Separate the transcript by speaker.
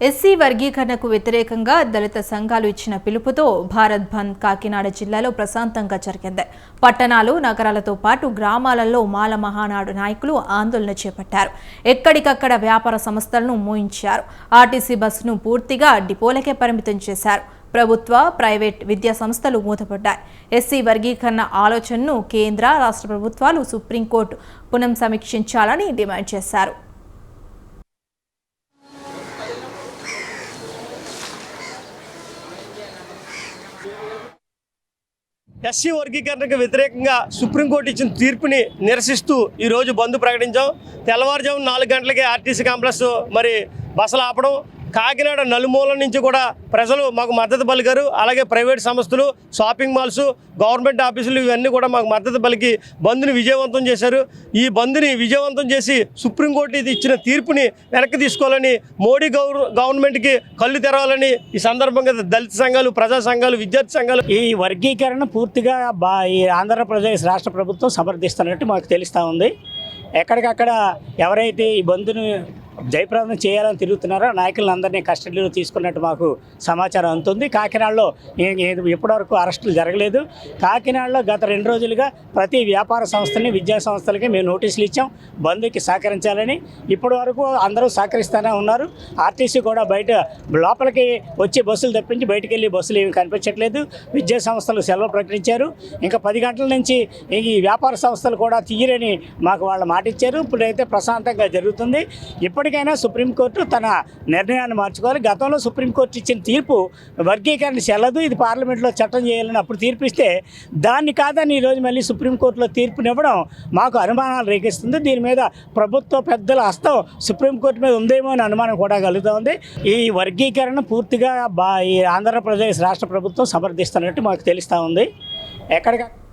Speaker 1: SC వర్గీకరణకు వ్యతిరేకంగా దళిత సంఘాలు ఇచ్చిన పిలుపుతో భారత్ బంద్ కాకినాడ జిల్లాలో ప్రశాంతంగా జరిగింది. పట్టణాలు నగరాలతో పాటు గ్రామాలలో మాల మహానాడు నాయకులు ఆందోళన చేపట్టారు. ఎక్కడికక్కడ వ్యాపార సంస్థలను మూయించారు. ఆర్టీసీ బస్సును పూర్తిగా డిపోలకే పరిమితం చేశారు. ప్రభుత్వ ప్రైవేట్ విద్యా సంస్థలు మూతపడ్డాయి. ఎస్సీ వర్గీకరణ ఆలోచనను కేంద్ర రాష్ట్ర ప్రభుత్వాలు సుప్రీంకోర్టు పునః సమీక్షించాలని డిమాండ్ చేశారు.
Speaker 2: ఎస్సీ వర్గీకరణకు వ్యతిరేకంగా సుప్రీంకోర్టు ఇచ్చిన తీర్పుని నిరసిస్తూ ఈరోజు బంద్ ప్రకటించాం. తెల్లవారుజాము నాలుగు గంటలకే ఆర్టీసీ కాంప్లెక్స్ మరి బస్సులు ఆపడం కాకినాడ నలుమూల నుంచి కూడా ప్రజలు మాకు మద్దతు పలికారు. అలాగే ప్రైవేట్ సంస్థలు షాపింగ్ మాల్స్ గవర్నమెంట్ ఆఫీసులు ఇవన్నీ కూడా మాకు మద్దతు పలికి బంద్ని విజయవంతం చేశారు. ఈ బంద్ని విజయవంతం చేసి సుప్రీంకోర్టు ఇది ఇచ్చిన తీర్పుని వెనక్కి తీసుకోవాలని మోడీ గవర్ గవర్నమెంట్కి కళ్ళు తెరవాలని ఈ సందర్భంగా దళిత సంఘాలు ప్రజా సంఘాలు విద్యార్థి సంఘాలు
Speaker 3: ఈ వర్గీకరణ పూర్తిగా బా ఈ ఆంధ్రప్రదేశ్ రాష్ట్ర ప్రభుత్వం సమర్థిస్తున్నట్టు మాకు తెలుస్తూ ఉంది. ఎక్కడికక్కడ ఎవరైతే ఈ బంద్ను జయప్రదం చేయాలని తిరుగుతున్నారో? నాయకులందరినీ కస్టడీలో తీసుకున్నట్టు మాకు సమాచారం అందుతుంది. కాకినాడలో ఇప్పటివరకు అరెస్టులు జరగలేదు. కాకినాడలో గత రెండు రోజులుగా ప్రతి వ్యాపార సంస్థని విద్యా సంస్థలకి మేము నోటీసులు ఇచ్చాం. బంద్కి సహకరించాలని. ఇప్పటి వరకు అందరూ సహకరిస్తూనే ఉన్నారు. ఆర్టీసీ కూడా బయట లోపలికి వచ్చే బస్సులు తప్పించి బయటికి వెళ్ళి బస్సులు ఏమి కనిపించట్లేదు. విద్యా సంస్థలు సెలవు ప్రకటించారు. ఇంకా పది గంటల నుంచి ఈ వ్యాపార సంస్థలు కూడా తీయరని మాకు వాళ్ళు మాటిచ్చారు. ఇప్పుడైతే ప్రశాంతంగా జరుగుతుంది. ఇప్పటికైనా సుప్రీంకోర్టు తన నిర్ణయాన్ని మార్చుకోవాలి. గతంలో సుప్రీంకోర్టు ఇచ్చిన తీర్పు వర్గీకరణ చెల్లదు. ఇది పార్లమెంట్లో చట్టం చేయాలని అప్పుడు తీర్పు ఇస్తే దాన్ని కాదని ఈరోజు మళ్ళీ సుప్రీంకోర్టులో తీర్పునివ్వడం మాకు అనుమానాలు రేగిస్తుంది దీని మీద ప్రభుత్వ పెద్దల హస్తం సుప్రీంకోర్టు మీద ఉందేమో అని అనుమానం కూడా కలుగుతుంది. ఈ వర్గీకరణ పూర్తిగా బా ఈ ఆంధ్రప్రదేశ్ రాష్ట్ర ప్రభుత్వం సమర్థిస్తున్నట్టు మాకు తెలుస్తూ ఉంది. ఎక్కడికక్కడ